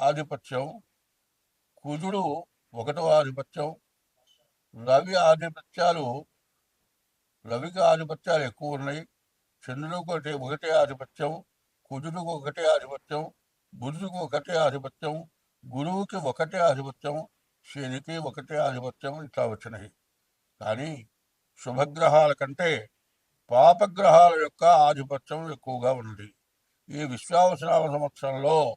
ఆధిపత్యం కుజుడు ఒకటవ ఆధిపత్యం రవి ఆధిపత్యాలు రవికి ఆధిపత్యాలు ఎక్కువ ఉన్నాయి. చంద్రుడికి ఒకటి ఒకటే ఆధిపత్యం కుజుడికి ఒకటే ఆధిపత్యం బుధుడికి ఒకటే ఆధిపత్యం గురువుకి ఒకటే ఆధిపత్యం శనికి ఒకటే ఆధిపత్యం ఇట్లా వచ్చినాయి. కానీ శుభగ్రహాల కంటే పాపగ్రహాల యొక్క ఆధిపత్యం ఎక్కువగా ఉంది. ఈ విశ్వావసరామ సంవత్సరంలో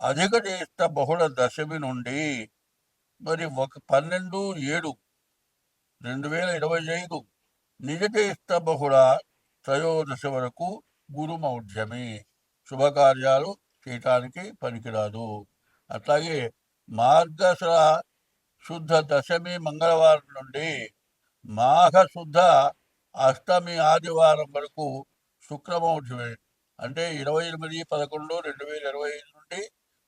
అధిక జ్యేష్ఠ బహుళ దశమి నుండి మరి ఒక పన్నెండు ఏడు రెండు వేల ఇరవై ఐదు నిజ జ్యేష్ఠ బహుళ త్రయోదశి వరకు గురుమౌఢ్యమి శుభకార్యాలు చేయటానికి పనికిరాదు. అట్లాగే మార్గశిర శుద్ధ దశమి మంగళవారం నుండి మాఘ శుద్ధ అష్టమి ఆదివారం వరకు శుక్రమౌఢ్యమే అంటే ఇరవై ఎనిమిది పదకొండు రెండు వేల ఇరవై ఐదు నుండి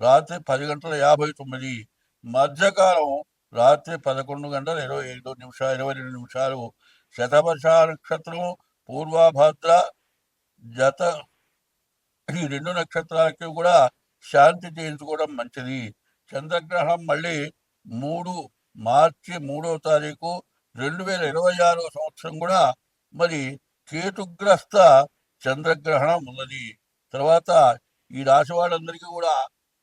రాత్రి పది గంటల యాభై తొమ్మిది మధ్యకాలం రాత్రి పదకొండు గంటల ఇరవై ఐదు నిమిషాలు ఇరవై రెండు నిమిషాలు. శతవర్ష నక్షత్రం పూర్వాభాద్ర జత ఈ రెండు నక్షత్రాలకి కూడా శాంతి చేయించుకోవడం మంచిది. చంద్రగ్రహణం మళ్ళీ మూడు మార్చి మూడో తారీఖు రెండు వేల ఇరవై ఆరో సంవత్సరం కూడా మరి కేతుగ్రస్త చంద్రగ్రహణం ఉన్నది. తర్వాత ఈ రాశి వాళ్ళందరికీ కూడా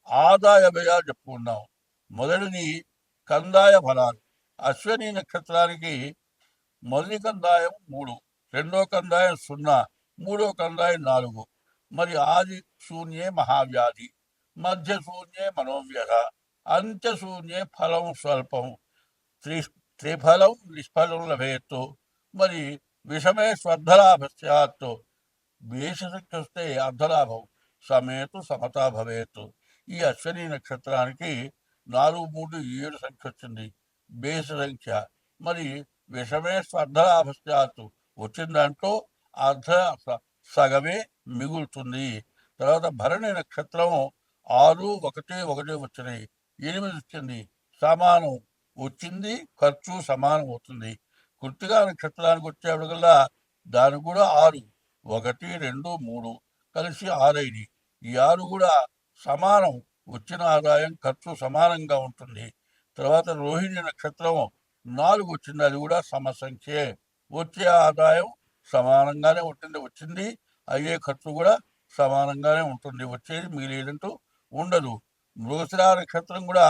ఆదాయ వ్యయాలు చెప్పుకున్నాం మొదటిది కందాయ ఫలాలు. అశ్విని నక్షత్రానికి మొదటి కందాయం మూడు. రెండో కందాయం సున్నా. మూడో కందాయం నాలుగు. మరి ఆది శూన్యే మహావ్యాధి. మధ్య శూన్యే మనోవ్యధ. అంత్య శూన్యే ఫలం స్వల్పం. త్రి త్రిఫలం నిష్ఫలం లభేత్తు. మరి విషమే స్వర్ధలాభ సత్తు వేషశక్తి వస్తే అర్ధలాభం. సమేతు సమతా భవేత్ ఈ అశ్వని నక్షత్రానికి నాలుగు మూడు ఏడు సంఖ్య వచ్చింది బేస్ సంఖ్య. మరి విషమే స్వర్ధలాభ స్యాత్ వచ్చిన దాంట్లో అర్ధ స- సగమే మిగులుతుంది. తర్వాత భరణి నక్షత్రం ఆరు ఒకటి ఒకటి వచ్చినాయి. ఎనిమిది వచ్చింది. సమానం. వచ్చింది ఖర్చు సమానం అవుతుంది. కృతిగా నక్షత్రానికి వచ్చేప్పటికల్లా దానికి కూడా ఆరు. ఒకటి రెండు మూడు. కలిసి ఆరైంది ఈ ఆరు కూడా సమానం వచ్చిన ఆదాయం ఖర్చు సమానంగా ఉంటుంది. తర్వాత రోహిణి నక్షత్రం నాలుగు వచ్చింది అది కూడా సమసంఖ్యే. వచ్చే ఆదాయం సమానంగానే ఉంటుంది వచ్చింది. అయ్యే ఖర్చు కూడా సమానంగానే ఉంటుంది వచ్చేది మిగిలేదంటూ ఉండదు. మృగశిరా నక్షత్రం కూడా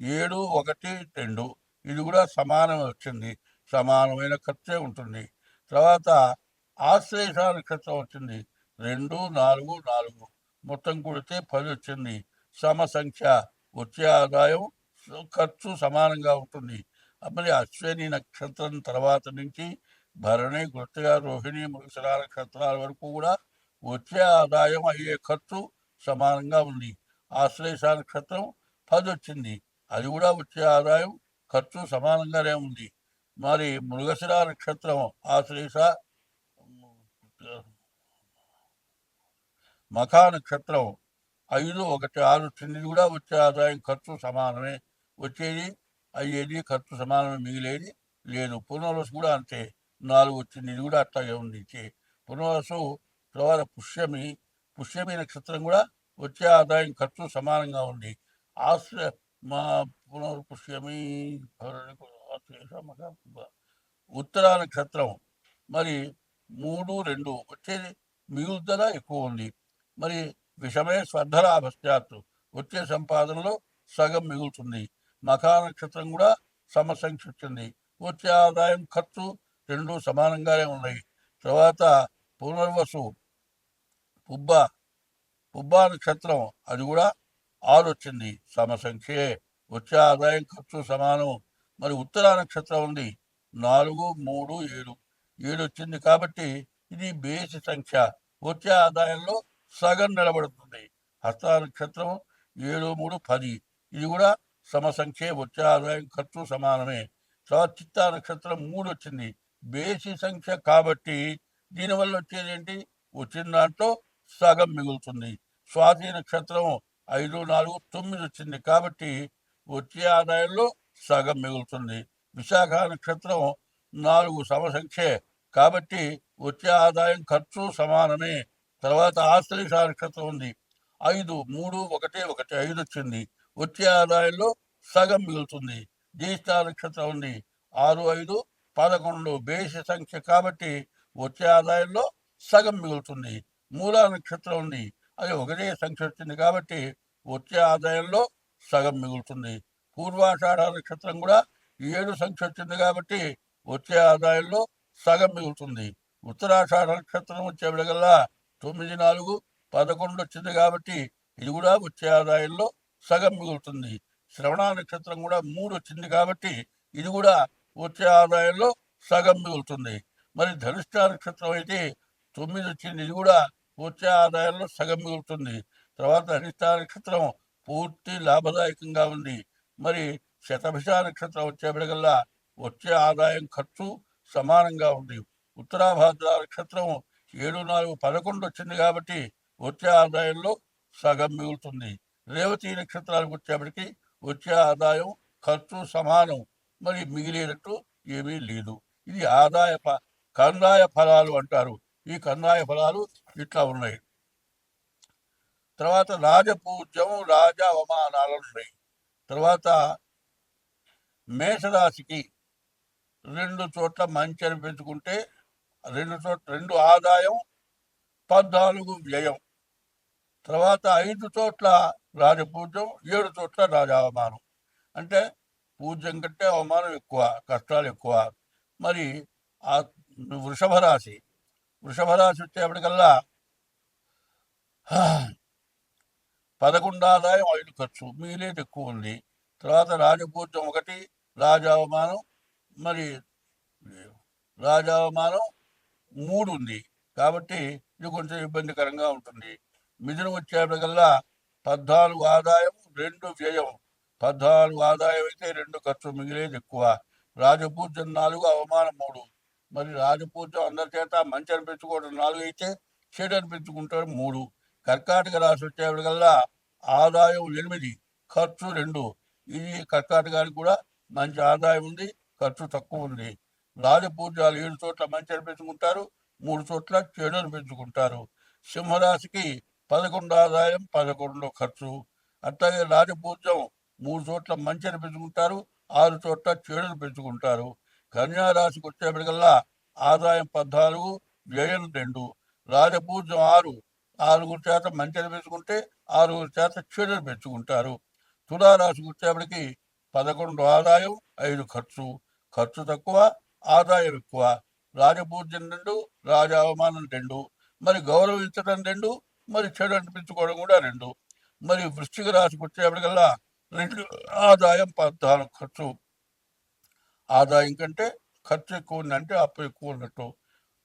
ఏడు ఒకటి రెండు ఇది కూడా సమానం వచ్చింది. సమానమైన ఖర్చే ఉంటుంది. తర్వాత ఆశ్లేష నక్షత్రం వచ్చింది రెండు నాలుగు నాలుగు. మొత్తం కూడితే పది వచ్చింది. సమ సంఖ్య వచ్చే ఆదాయం ఖర్చు సమానంగా ఉంటుంది. మరి అశ్విని నక్షత్రం తర్వాత నుంచి భరణి గుర్తుగా రోహిణి మృగశిర నక్షత్రాల వరకు కూడా వచ్చే ఆదాయం అయ్యే ఖర్చు సమానంగా ఉంది. ఆశ్లేష నక్షత్రం పది వచ్చింది. అది కూడా వచ్చే ఆదాయం ఖర్చు సమానంగానే ఉంది. మరి మృగశిర నక్షత్రం ఆశ్లేష మఖా నక్షత్రం ఐదు ఒకటి ఆరు తొమ్మిది కూడా వచ్చే ఆదాయం ఖర్చు సమానమే. వచ్చేది అయ్యేది ఖర్చు సమానమే మిగిలేది లేదు. పునర్వసు కూడా అంతే. నాలుగు వచ్చింది ఇది కూడా అట్లాగే ఉంది. పునర్వసు తర్వాత పుష్యమి. పుష్యమి నక్షత్రం కూడా వచ్చే ఆదాయం ఖర్చు సమానంగా ఉంది. ఆశ్ర మా పునర్పుష్యమి ఉత్తర ఉత్తరా నక్షత్రం. మరి మూడు రెండు వచ్చేది మిగులుదల ఎక్కువ ఉంది. మరి విషమే స్వర్ధలాభశ్చాత్తు వచ్చే సంపాదనలో సగం మిగులుతుంది. మఖా నక్షత్రం కూడా సమసంఖ్య వచ్చింది వచ్చే ఆదాయం ఖర్చు రెండు సమానంగానే ఉన్నాయి. తర్వాత పునర్వసు పుబ్బ పుబ్బా నక్షత్రం అది కూడా ఆరు వచ్చింది సమసంఖ్యే వచ్చే ఆదాయం ఖర్చు సమానం. మరి ఉత్తర నక్షత్రం ఉంది. నాలుగు మూడు ఏడు. ఏడు వచ్చింది కాబట్టి ఇది బేసి సంఖ్య. వచ్చే ఆదాయంలో సగం నిలబడుతుంది. హస్త నక్షత్రం ఏడు మూడు పది. ఇది కూడా సమసంఖ్యే. వచ్చే ఆదాయం ఖర్చు సమానమే. తర్వాత చిత్తా నక్షత్రం మూడు వచ్చింది. బేసి సంఖ్య కాబట్టి దీనివల్ల వచ్చేది ఏంటి? వచ్చిన దాంట్లో సగం మిగులుతుంది. స్వాతి నక్షత్రం ఐదు నాలుగు తొమ్మిది వచ్చింది కాబట్టి వచ్చే ఆదాయంలో సగం మిగులుతుంది. విశాఖ నక్షత్రం నాలుగు సమసంఖ్యే. కాబట్టి వచ్చే ఆదాయం ఖర్చు సమానమే. తర్వాత ఆస్తి నక్షత్రం ఉంది. ఐదు మూడు ఒకటి ఒకటి ఐదు వచ్చింది. వచ్చే ఆదాయంలో సగం మిగులుతుంది. జ్యేష్ఠ ఉంది. ఆరు ఐదు పదకొండు బేసి సంఖ్య కాబట్టి వచ్చే ఆదాయంలో సగం మిగులుతుంది. మూలా నక్షత్రం ఉంది. అది ఒకటే సంఖ్య వచ్చింది కాబట్టి వచ్చే ఆదాయంలో సగం మిగులుతుంది. పూర్వాషాఢ నక్షత్రం కూడా ఏడు సంఖ్య వచ్చింది కాబట్టి వచ్చే ఆదాయంలో సగం మిగులుతుంది. ఉత్తరాషాఢ నక్షత్రం వచ్చేవిడగల్లా తొమ్మిది నాలుగు పదకొండు వచ్చింది కాబట్టి ఇది కూడా వచ్చే ఆదాయంలో సగం మిగులుతుంది. శ్రవణ నక్షత్రం కూడా మూడు వచ్చింది కాబట్టి ఇది కూడా వచ్చే ఆదాయంలో సగం మిగులుతుంది. మరి ధనిష్ట నక్షత్రం అయితే తొమ్మిది వచ్చింది ఇది కూడా వచ్చే ఆదాయంలో సగం మిగులుతుంది. తర్వాత ధనిష్ట నక్షత్రం పూర్తి లాభదాయకంగా ఉంది. మరి శతభిష నక్షత్రం వచ్చేప్పటికల్లా వచ్చే ఆదాయం ఖర్చు సమానంగా ఉంది. ఉత్తరాభాద్ర నక్షత్రం ఏడు నాలుగు పదకొండు వచ్చింది కాబట్టి వచ్చే ఆదాయంలో సగం మిగులుతుంది. రేవతి నక్షత్రాలకు వచ్చేప్పటికి వచ్చే ఆదాయం ఖర్చు సమానం. మరి మిగిలేటట్టు ఏమీ లేదు. ఇది ఆదాయ ప కందాయ ఫలాలు అంటారు. ఈ కందాయ ఫలాలు ఇట్లా ఉన్నాయి. తర్వాత రాజపూజ్యం రాజ అవమానాలు ఉన్నాయి. తర్వాత మేషరాశికి రెండు చోట్ల మంచి అనిపించుకుంటే రెండు చోట్ల రెండు ఆదాయం పద్నాలుగు వ్యయం. తర్వాత ఐదు చోట్ల రాజపూజ్యం ఏడు చోట్ల రాజావమానం. అంటే పూజ్యం కంటే అవమానం ఎక్కువ కష్టాలు ఎక్కువ. మరి ఆ వృషభ రాశి వృషభ రాశి వచ్చేప్పటికల్లా పదకొండు ఆదాయం ఐదు ఖర్చు మీరేది ఎక్కువ ఉంది. తర్వాత రాజపూజ్యం ఒకటి రాజావమానం మరి రాజావమానం మూడు ఉంది కాబట్టి ఇది కొంచెం ఇబ్బందికరంగా ఉంటుంది. మిథునం వచ్చేప్పటికల్లా పద్నాలుగు ఆదాయం రెండు వ్యయం పద్నాలుగు ఆదాయం అయితే రెండు ఖర్చు మిగిలేది ఎక్కువ. రాజపూజ్యం నాలుగు అవమానం మూడు. మరి రాజపూజ్యం అందరి చేత మంచి అనిపించుకోవడం నాలుగు అయితే చెడు అనిపించుకుంటాడు మూడు. కర్కాటక రాశి వచ్చేప్పటికల్లా ఆదాయం ఎనిమిది ఖర్చు రెండు. ఇది కర్కాటకానికి కూడా మంచి ఆదాయం ఉంది ఖర్చు తక్కువ ఉంది. రాజపూజ్యాలు ఏడు చోట్ల మంచి అనిపించుకుంటారు మూడు చోట్ల చెడు అనిపించుకుంటారు సింహరాశికి పదకొండు ఆదాయం పదకొండు ఖర్చు. అట్లాగే రాజపూజ్యం మూడు చోట్ల మంచిని పెంచుకుంటారు ఆరు చోట్ల చెడును పెంచుకుంటారు. కన్యారాశికి వచ్చేప్పటికల్లా ఆదాయం పద్నాలుగు వ్యయం రెండు. రాజపూజ్యం ఆరు ఆరుగురు చేత మంచిని పెంచుకుంటే ఆరుగురు చేత చెడును పెంచుకుంటారు. తులారాశికి వచ్చేప్పటికి పదకొండు ఆదాయం ఐదు ఖర్చు. ఖర్చు తక్కువ ఆదాయం ఎక్కువ రాజపూజ్యం రెండు రాజావమానం రెండు మరి గౌరవించడం రెండు మరి చెడు అనిపించుకోవడం కూడా రెండు. మరి వృష్టికి రాశికి వచ్చేప్పటికల్లా రెండు ఆదాయం పద్నాలుగు ఖర్చు. ఆదాయం కంటే ఖర్చు ఎక్కువ ఉందంటే అప్పు ఎక్కువ ఉన్నట్టు.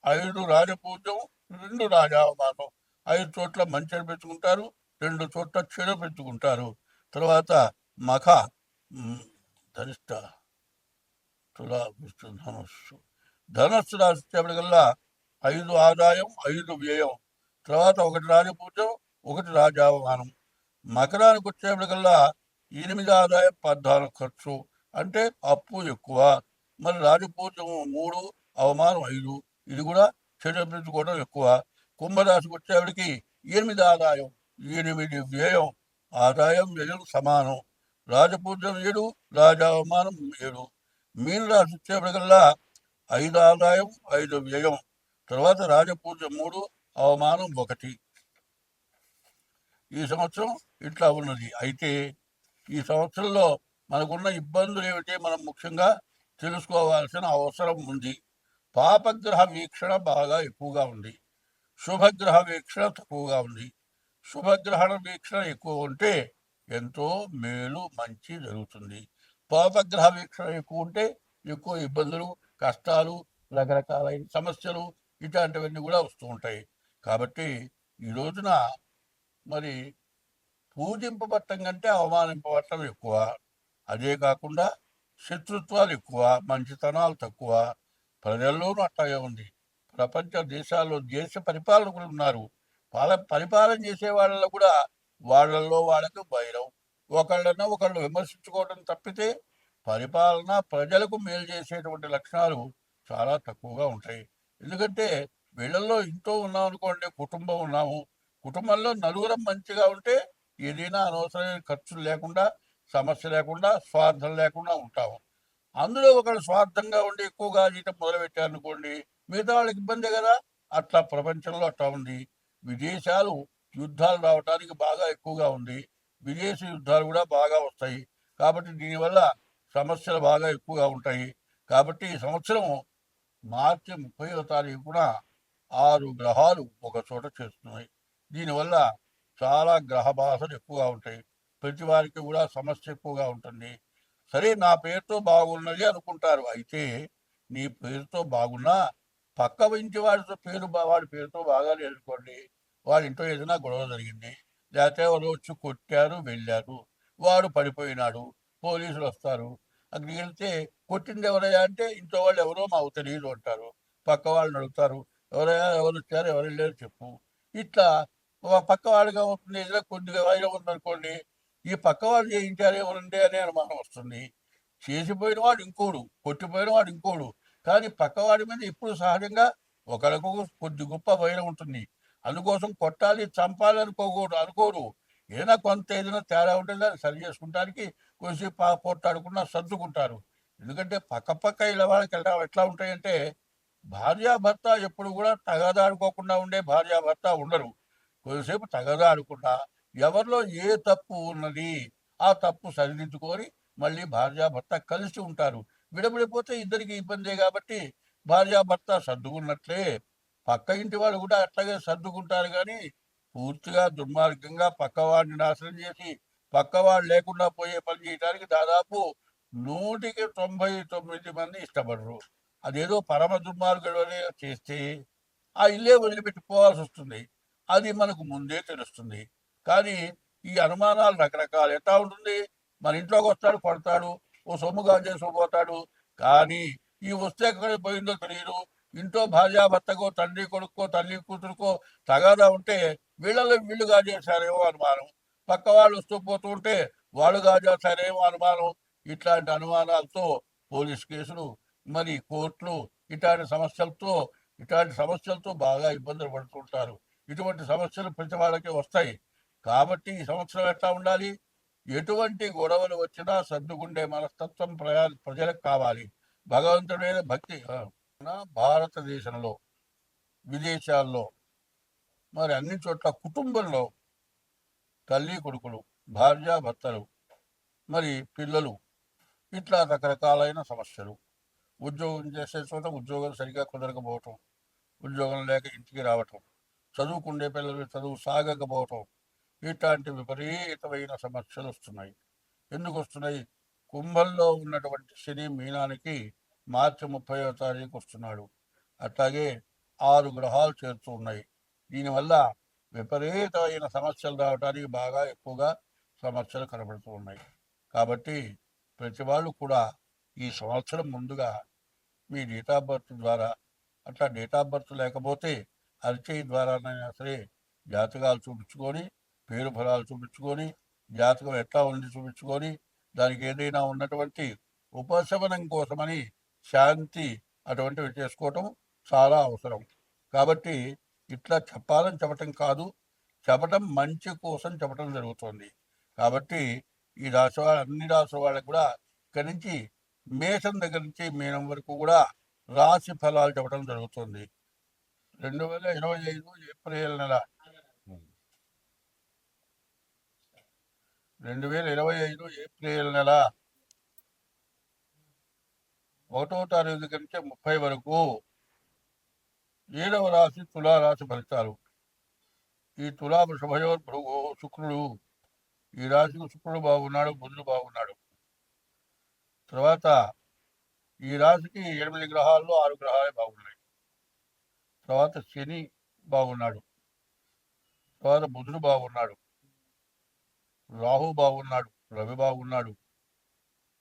ఐదు రాజపూజ్యం రెండు రాజావమానం. ఐదు చోట్ల మంచి పెంచుకుంటారు రెండు చోట్ల చెడు పెంచుకుంటారు. తర్వాత మఖ ధరిష్ట తులా విష్ణు ధనస్సు ధనస్సు రాశి ఐదు ఆదాయం ఐదు వ్యయం. తర్వాత ఒకటి రాజపూజ్యం ఒకటి రాజావమానం. మకరానికి వచ్చేప్పటికల్లా ఎనిమిది ఆదాయం పద్నాలుగు ఖర్చు. అంటే అప్పు ఎక్కువ. మరి రాజపూజ్యం మూడు అవమానం ఐదు. ఇది కూడా చెల్లించుకోవడం ఎక్కువ. కుంభరాశికి వచ్చేవాడికి ఎనిమిది ఆదాయం ఎనిమిది వ్యయం. ఆదాయం వ్యయం సమానం. రాజపూజ్యం ఏడు రాజావమానం ఏడు. మీనరాశి వచ్చేప్పటికల్లా ఐదు ఆదాయం ఐదు వ్యయం తర్వాత రాజపూజ మూడు అవమానం ఒకటి. ఈ సంవత్సరం ఇట్లా ఉన్నది. అయితే ఈ సంవత్సరంలో మనకున్న ఇబ్బందులు ఏమిటి? మనం ముఖ్యంగా తెలుసుకోవాల్సిన అవసరం ఉంది. పాపగ్రహ వీక్షణ బాగా ఎక్కువగా ఉంది. శుభగ్రహ వీక్షణ తక్కువగా ఉంది. శుభగ్రహణ వీక్షణ ఎక్కువ ఉంటే ఎంతో మేలు మంచి జరుగుతుంది. పాపగ్రహ వీక్షణ ఎక్కువ ఉంటే ఎక్కువ ఇబ్బందులు కష్టాలు రకరకాలైన సమస్యలు ఇట్లాంటివన్నీ కూడా వస్తూ ఉంటాయి. కాబట్టి ఈ రోజున మరి పూజింపబట్టం కంటే అవమానింపబట్టం ఎక్కువ. అదే కాకుండా శత్రుత్వాలు ఎక్కువ మంచితనాలు తక్కువ. ప్రజల్లోనూ అట్లాగే ఉంది. ప్రపంచ దేశాల్లో దేశ పరిపాలకులు ఉన్నారు. పాల పరిపాలన చేసే వాళ్ళలో కూడా వాళ్ళల్లో వాళ్ళకు వైరం ఒకళ్ళన ఒకళ్ళు విమర్శించుకోవడం తప్పితే పరిపాలన ప్రజలకు మేలు చేసేటువంటి లక్షణాలు చాలా తక్కువగా ఉంటాయి. ఎందుకంటే వీళ్ళల్లో ఇంట్లో ఉన్నాం అనుకోండి కుటుంబం ఉన్నాము. కుటుంబంలో నలుగురం మంచిగా ఉంటే ఏదైనా అనవసరమైన ఖర్చులు లేకుండా సమస్య లేకుండా స్వార్థం లేకుండా ఉంటాము. అందులో ఒకళ్ళు స్వార్థంగా ఉండి ఎక్కువగా జీతం మొదలుపెట్టారనుకోండి మిగతా వాళ్ళకి ఇబ్బందే కదా. అట్లా ప్రపంచంలో అట్లా ఉంది. విదేశాలు యుద్ధాలు రావడానికి బాగా ఎక్కువగా ఉంది. విదేశీ యుద్ధాలు కూడా బాగా వస్తాయి. కాబట్టి దీనివల్ల సమస్యలు బాగా ఎక్కువగా ఉంటాయి. కాబట్టి ఈ సంవత్సరం మార్చి ముప్పైవ తారీఖున ఆరు గ్రహాలు ఒక చోట చేస్తున్నాయి దీనివల్ల చాలా గ్రహ బాధలు ఎక్కువగా ఉంటాయి. ప్రతి వారికి కూడా సమస్య ఎక్కువగా ఉంటుంది. సరే నా పేరుతో బాగున్నది అనుకుంటారు. అయితే నీ పేరుతో బాగున్నా పక్క ఇంటి వాడితో పేరు వాడి పేరుతో బాగాలేదు అనుకోండి వాడి ఇంట్లో ఏదైనా గొడవ జరిగింది. లేకపోతే వాళ్ళు వచ్చి కొట్టారు వెళ్ళారు. వాడు పడిపోయినాడు. పోలీసులు వస్తారు. అక్కడికి వెళ్తే కొట్టింది ఎవరయ్యా అంటే ఇంట్లో వాళ్ళు ఎవరో మాకు తెలియదు అంటారు. పక్క వాళ్ళని అడుగుతారు. ఎవరయ్యా ఎవరు వచ్చారు ఎవరు వెళ్ళారు చెప్పు. ఇట్లా పక్క వాళ్ళుగా ఉంటుంది. ఏదైనా కొద్దిగా వైరం ఉందనుకోండి. ఈ పక్క వాళ్ళు చేయించారు ఎవరుండే అనే అనుమానం వస్తుంది. చేసిపోయిన వాడు ఇంకోడు కొట్టిపోయిన వాడు ఇంకోడు. కానీ పక్కవాడి మీద ఇప్పుడు సహజంగా ఒకరికొక కొద్ది గొప్ప వైరం ఉంటుంది. అందుకోసం కొట్టాలి చంపాలి అనుకోకూడదు అనుకోరు. ఏదైనా కొంత ఏదైనా తేడా ఉంటే దాన్ని సరి చేసుకుంటానికి కొంచెం పోట్లాడుకున్నా సర్దుకుంటారు. ఎందుకంటే పక్క పక్క ఇలా వాళ్ళకి ఎలా ఎట్లా ఉంటాయంటే భార్యాభర్త ఎప్పుడు కూడా తగదాడుకోకుండా ఉండే భార్యాభర్త ఉండరు. కొద్దిసేపు తగదాడుకుండా ఎవరిలో ఏ తప్పు ఉన్నది ఆ తప్పు సరిదిద్దుకొని మళ్ళీ భార్యాభర్త కలిసి ఉంటారు. విడబడిపోతే ఇద్దరికి ఇబ్బందే కాబట్టి భార్యాభర్త సర్దుకున్నట్లే పక్క ఇంటి వాళ్ళు కూడా అట్లాగే సర్దుకుంటారు కానీ పూర్తిగా దుర్మార్గంగా పక్కవాడిని నాశనం చేసి పక్కవాడు లేకుండా పోయే పని చేయడానికి దాదాపు నూటికి తొంభై తొమ్మిది మంది ఇష్టపడరు. అదేదో పరమ దుర్మార్గుడు చేస్తే ఆ ఇల్లే వదిలిపెట్టి పోవాల్సి వస్తుంది. అది మనకు ముందే తెలుస్తుంది. కానీ ఈ అనుమానాలు రకరకాలు ఎట్లా ఉంటుంది? మన ఇంట్లోకి వస్తాడు కొడతాడు ఓ సొమ్ముగా చేసుకుపోతాడు కానీ ఈ వస్తే ఎక్కడ పోయిందో తెలియదు. ఇంట్లో భార్యాభర్తకో తండ్రి కొడుకో తల్లి కూతురుకో తగాదా ఉంటే వీళ్ళలో వీళ్ళు చేశారేమో అనుమానం. పక్క వాళ్ళు వస్తూ పోతూ ఉంటే వాళ్ళు చేశారేమో అనుమానం. ఇట్లాంటి అనుమానాలతో పోలీస్ కేసులు మరి కోర్టులు ఇట్లాంటి సమస్యలతో ఇట్లాంటి సమస్యలతో బాగా ఇబ్బందులు పడుతుంటారు ఇటువంటి సమస్యలు ప్రతి వాళ్ళకి వస్తాయి. కాబట్టి ఈ సంవత్సరం ఎట్లా ఉండాలి? ఎటువంటి గొడవలు వచ్చినా సర్దుకుండే మనస్తత్వం ప్రజా ప్రజలకు కావాలి. భగవంతుడైన భక్తి భారతదేశంలో విదేశాల్లో మరి అన్ని చోట్ల కుటుంబంలో తల్లి కొడుకులు భార్య భర్తలు మరి పిల్లలు ఇట్లా రకరకాలైన సమస్యలు. ఉద్యోగం చేసే చోట ఉద్యోగం సరిగా కుదరకపోవటం ఉద్యోగం లేక ఇంటికి రావటం చదువుకుండే పిల్లలు చదువు సాగకపోవటం ఇట్లాంటి విపరీతమైన సమస్యలు వస్తున్నాయి. ఎందుకు వస్తున్నాయి? కుంభంలో ఉన్నటువంటి శని మీనానికి మార్చి ముప్పైవ తారీఖు వస్తున్నాడు అట్లాగే ఆరు గ్రహాలు చేరుతూ ఉన్నాయి. దీనివల్ల విపరీతమైన సమస్యలు రావడానికి బాగా ఎక్కువగా సమస్యలు కనబడుతూ ఉన్నాయి. కాబట్టి ప్రతి వాళ్ళు కూడా ఈ సంవత్సరం ముందుగా మీ డేట్ ఆఫ్ బర్త్ ద్వారా అట్లా డేట్ ఆఫ్ బర్త్ లేకపోతే అరిచేయి ద్వారానైనా సరే జాతకాలు చూపించుకొని పేరు ఫలాలు చూపించుకొని జాతకం ఎట్లా ఉంది చూపించుకొని దానికి ఏదైనా ఉన్నటువంటి ఉపశమనం కోసమని శాంతి అటువంటివి చేసుకోవటం చాలా అవసరం. కాబట్టి ఇట్లా చెప్పాలని చెప్పటం కాదు చెప్పటం మంచి కోసం చెప్పటం జరుగుతుంది. కాబట్టి ఈ రాశి వాళ్ళ అన్ని రాశి వాళ్ళకి కూడా ఇక్కడి నుంచి మేషం దగ్గర నుంచి మీనం వరకు కూడా రాశి ఫలాలు చెప్పడం జరుగుతుంది. రెండు వేల ఇరవై ఐదు ఏప్రిల్ నెల. రెండు వేల ఇరవై ఐదు ఏప్రిల్ నెల. ఒకటో తారీఖు దగ్గర నుంచి ముప్పై వరకు ఏడవ రాశి తులా రాశి ఫలితాలు. ఈ తులా శుభయోర్ భృగు శుక్రుడు ఈ రాశికి శుక్రుడు బాగున్నాడు బుధుడు బాగున్నాడు. తర్వాత ఈ రాశికి ఎనిమిది గ్రహాల్లో ఆరు గ్రహాలే బాగున్నాయి. తర్వాత శని బాగున్నాడు. తర్వాత బుధుడు బాగున్నాడు. రాహు బాగున్నాడు రవి బాగున్నాడు.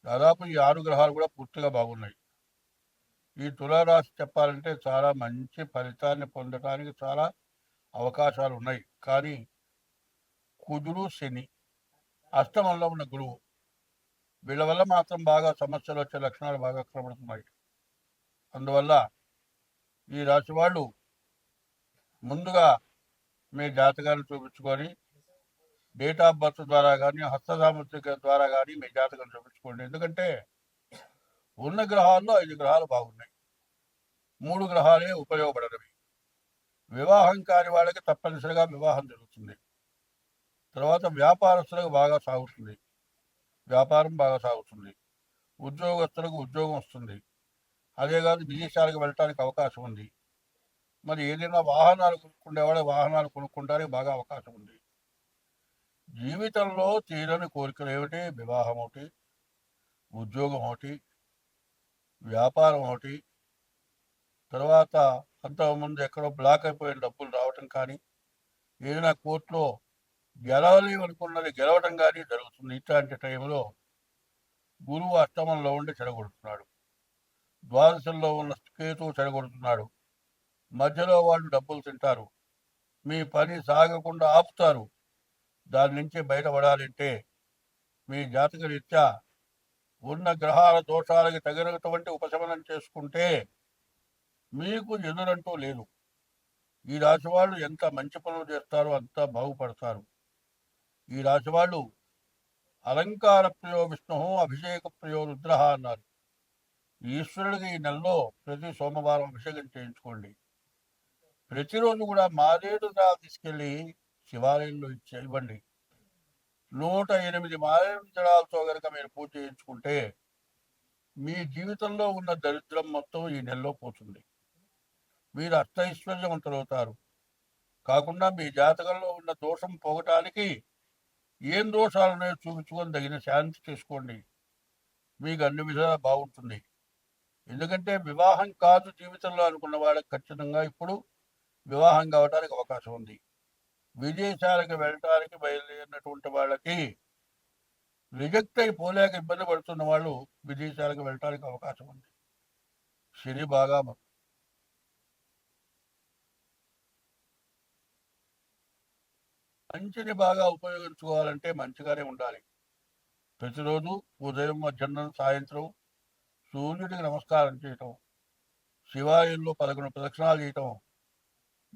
దాదాపు ఈ ఆరు గ్రహాలు కూడా పూర్తిగా బాగున్నాయి. ఈ తులారాశి చెప్పాలంటే చాలా మంచి ఫలితాన్ని పొందడానికి చాలా అవకాశాలు ఉన్నాయి. కానీ కుజుడు శని అష్టమంలో ఉన్న గురువు వీళ్ళ వల్ల మాత్రం బాగా సమస్యలు వచ్చే లక్షణాలు బాగా కనబడుతున్నాయి. అందువల్ల ఈ రాశి వాళ్ళు ముందుగా మీ జాతకాన్ని చూపించుకొని డేట్ ఆఫ్ బర్త్ ద్వారా కానీ హస్తసాముద్రిక ద్వారా కానీ మీ జాతకం చూపించుకోండి. ఎందుకంటే ఉన్న గ్రహాల్లో ఐదు గ్రహాలు బాగున్నాయి. మూడు గ్రహాలే ఉపయోగపడనివి. వివాహం కాని వాళ్ళకి తప్పనిసరిగా వివాహం జరుగుతుంది. తర్వాత వ్యాపారస్తులకు బాగా సాగుతుంది. వ్యాపారం బాగా సాగుతుంది. ఉద్యోగస్తులకు ఉద్యోగం వస్తుంది. అదే కాదు విదేశాలకు వెళ్ళటానికి అవకాశం ఉంది. మరి ఏదైనా వాహనాలు కొనుక్కునేవాడు వాహనాలు కొనుక్కుంటానికి బాగా అవకాశం ఉంది. జీవితంలో తీరని కోరికలు ఏమిటి? వివాహం ఒకటి ఉద్యోగం ఒకటి వ్యాపారం ఒకటి. తర్వాత అంతకుముందు ఎక్కడో బ్లాక్ అయిపోయిన డబ్బులు రావటం కానీ ఏదైనా కోర్టులో గెలవాలి అనుకున్నది గెలవటం కానీ జరుగుతుంది. ఇట్లాంటి టైంలో గురువు అష్టమంలో ఉండి చెడగొడుతున్నాడు. ద్వాదశంలో ఉన్న కేతు చెడగొడుతున్నాడు. మధ్యలో వాళ్ళు డబ్బులు తింటారు. మీ పని సాగకుండా ఆపుతారు. దాని నుంచి బయటపడాలంటే మీ జాతక రీత్యా ఉన్న గ్రహాల దోషాలకి తగినటువంటి ఉపశమనం చేసుకుంటే మీకు ఎదురంటూ లేదు. ఈ రాశి వాళ్ళు ఎంత మంచి పనులు చేస్తారో అంత బాగుపడతారు. ఈ రాశి వాళ్ళు అలంకార ప్రియో విష్ణు అభిషేక ప్రియో రుద్ర అన్నారు. ఈశ్వరుడికి ఈ నెలలో ప్రతి సోమవారం అభిషేకం చేయించుకోండి. ప్రతిరోజు కూడా మారేడు తీసుకెళ్ళి శివాలయంలో ఇచ్చి ఇవ్వండి నూట ఎనిమిది మారేడు జడాలతో కనుక మీరు పూజ చేయించుకుంటే మీ జీవితంలో ఉన్న దరిద్రం మొత్తం ఈ నెలలో పోతుంది. మీరు అష్టైశ్వర్యవంతులవుతారు కాకుండా మీ జాతకంలో ఉన్న దోషం పోగటానికి ఏం దోషాలనే చూపించుకొని తగిన శాంతి చేసుకోండి మీకు అన్ని విధాలా బాగుంటుంది. ఎందుకంటే వివాహం కాదు జీవితంలో అనుకున్న వాళ్ళకి ఖచ్చితంగా ఇప్పుడు వివాహం కావడానికి అవకాశం ఉంది. విదేశాలకు వెళ్ళటానికి బయలుదేరినటువంటి వాళ్ళకి రిజెక్ట్ అయి పోలేక ఇబ్బంది పడుతున్న వాళ్ళు విదేశాలకు వెళ్ళటానికి అవకాశం ఉంది. శని బాగా మంచిని బాగా ఉపయోగించుకోవాలంటే మంచిగానే ఉండాలి. ప్రతిరోజు ఉదయం మధ్యాహ్నం సాయంత్రం సూర్యుడికి నమస్కారం చేయటం శివాలయంలో పదకొండు ప్రదక్షిణాలు చేయటం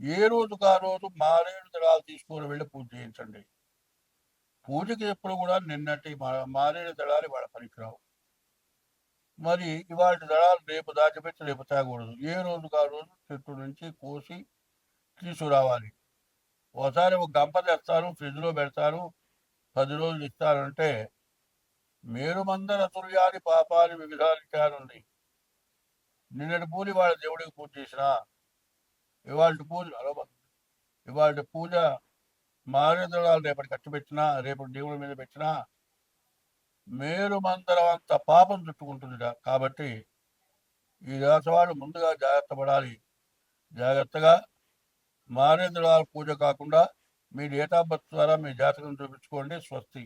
ఏ రోజుకు ఆ రోజు మారేడు దళాలు తీసుకొని వెళ్ళి పూజ చేయించండి. పూజకి ఎప్పుడు కూడా నిన్నటి మా- మారేడు దళాలు వాళ్ళ పనికిరావు. మరి ఇవాళ దళాలు రేపు దాచిపెట్టి రేపు తాగకూడదు. ఏ రోజుకు ఆ రోజు చెట్టు నుంచి కోసి తీసుకురావాలి. ఒకసారి ఒక గంప తెస్తారు ఫ్రిడ్జ్లో పెడతారు పది రోజులు ఇస్తారంటే మేరుమందర తుల్యాని పాపాని ఇచ్చారండి. నిన్నటి పూరి వాళ్ళ దేవుడికి పూజ చేసినా ఇవాళ పూజ ఇవాళ పూజ మారేదళాలు రేపటి ఖర్చు పెట్టినా రేపటి దేవుడి మీద పెట్టినా మేరుమందరం అంత పాపం చుట్టుకుంటుంది కాబట్టి ఈ రాసవాళ్ళు ముందుగా జాగ్రత్త పడాలి. జాగ్రత్తగా మారేంద్రాల పూజ కాకుండా మీ డేట్ ఆఫ్ బర్త్ ద్వారా మీ జాతకం చూపించుకోండి. స్వస్తి.